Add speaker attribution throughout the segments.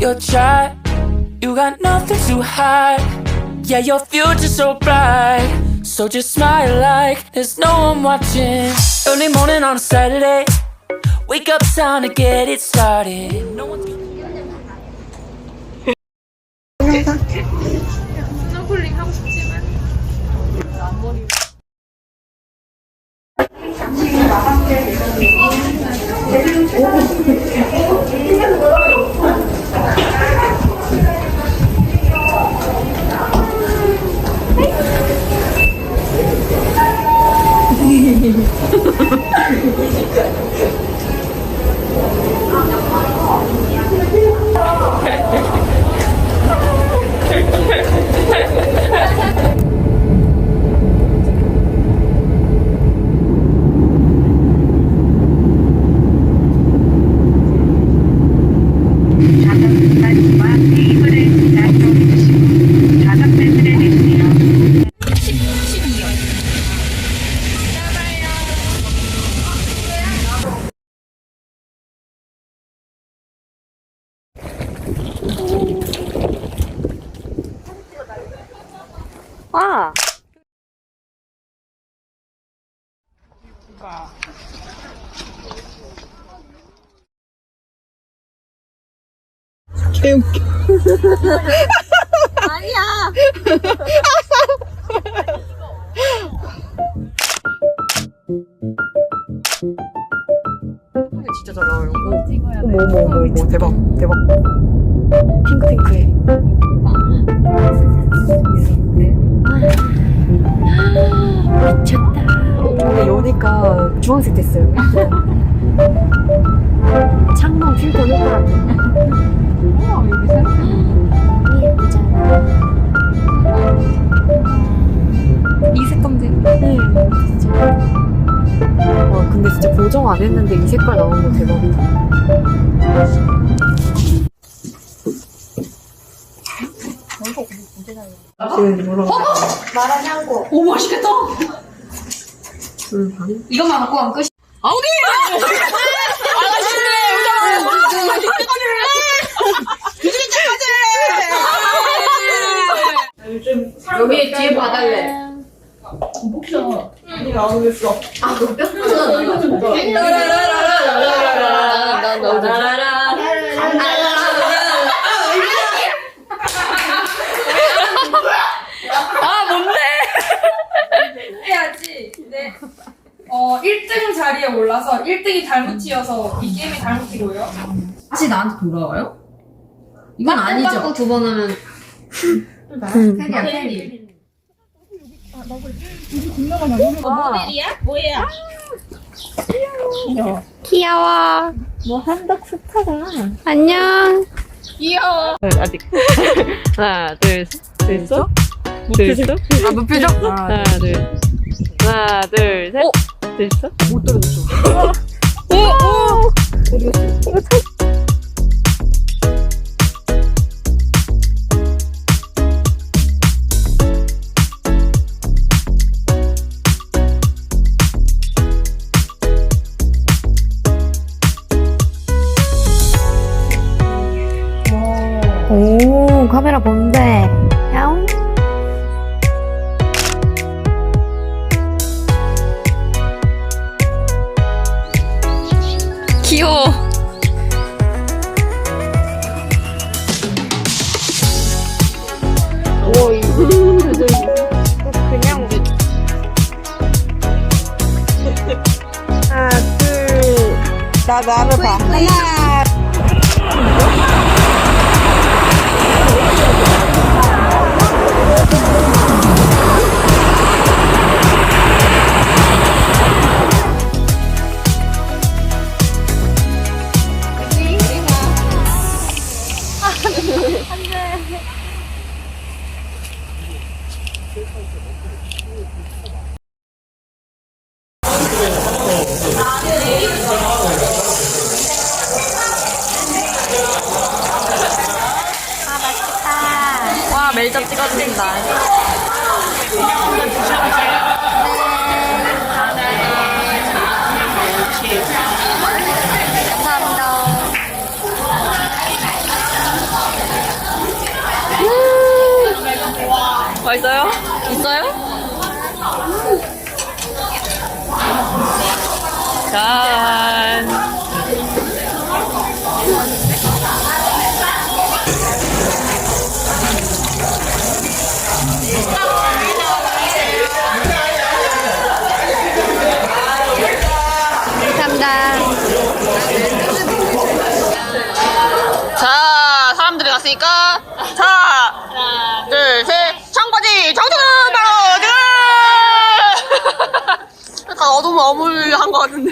Speaker 1: your try. You got nothing to hide. Yeah, your future's so bright. So just smile like there's no one watching. Early morning on a Saturday. Wake up, time to get it started. No one's
Speaker 2: 자동차와
Speaker 3: 와. 진짜 잘 나와요. 어머 어머 어머 어머 대박 대박. 핑크핑크해. 여니까 주황색 됐어요. 창문 필터 넣더라고. 우와 여기 새로 예쁘잖아. 이 색감도 네 진짜. 와 근데 진짜 보정 안 했는데 이 색깔 나오는 거 대박이다. 지금 뭐라고?
Speaker 4: 오 맛있겠다.
Speaker 3: 응, 아니.
Speaker 4: 이것만 갖고 가면 끝이. 여기 뒤에 봐달래. 해야지. 네. 어, 1등 자리에 올라서 1등이 잘못 튀어서 이 게임이 잘못 튀고요.
Speaker 5: 다시 나한테 돌아와요? 이건 아니죠.
Speaker 3: 두 번 하면
Speaker 5: 팬이야, 팬이.
Speaker 3: 귀여워. 뭐 한덕 스타가. 안녕. 귀여워. 아직. 하나, 둘, 둘, 셋. 둘, 셋. 아, 무표정? 하나, 둘. 하나, 둘, 셋. 둘, 셋. 못 떨어졌어. 오, 오. 이거 참. 나 나를 봐. 레이저 찍어준다.
Speaker 5: 맛있어요? 있어요? 자. 감사합니다. 자, 사람들이 갔으니까 자, 하나, 둘, 셋, 청바지 정준 바로 들. 다 너무 어물한 것 같은데.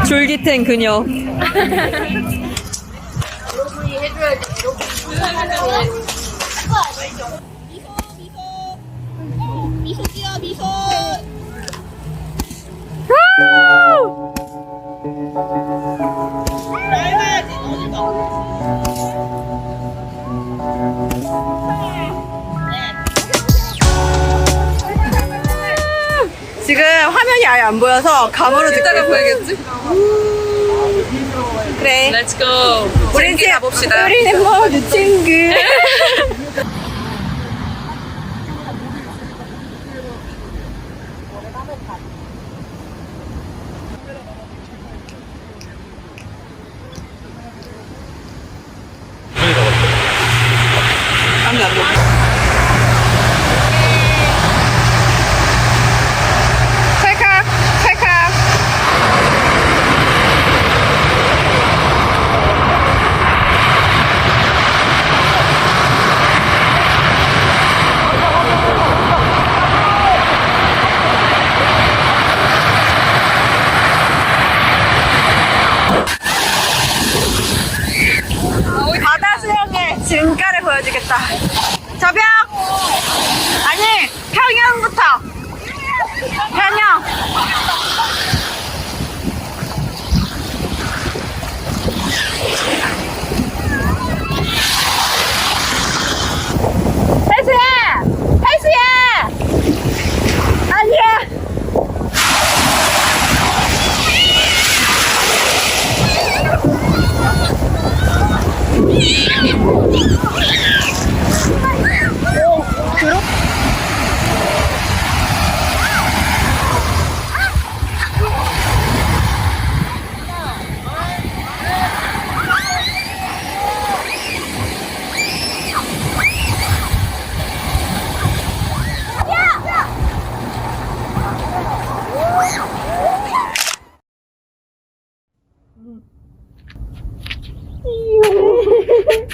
Speaker 5: 졸깃한 그녀. 지금 화면이 아예 안 보여서 감으로 듣다가 보이겠지? 그래. Let's go. 우린 지금 봅시다. 우리는 모두 친구. 안돼 안돼. 찰칵 찰칵 우리 바다 증가를 보여주겠다. 저벽! 아니, 평영부터! 평영! 혜수야! 혜수야! 아니야!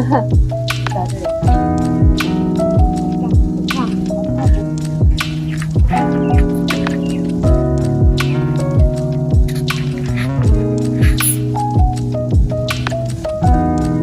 Speaker 5: Ha ha ha.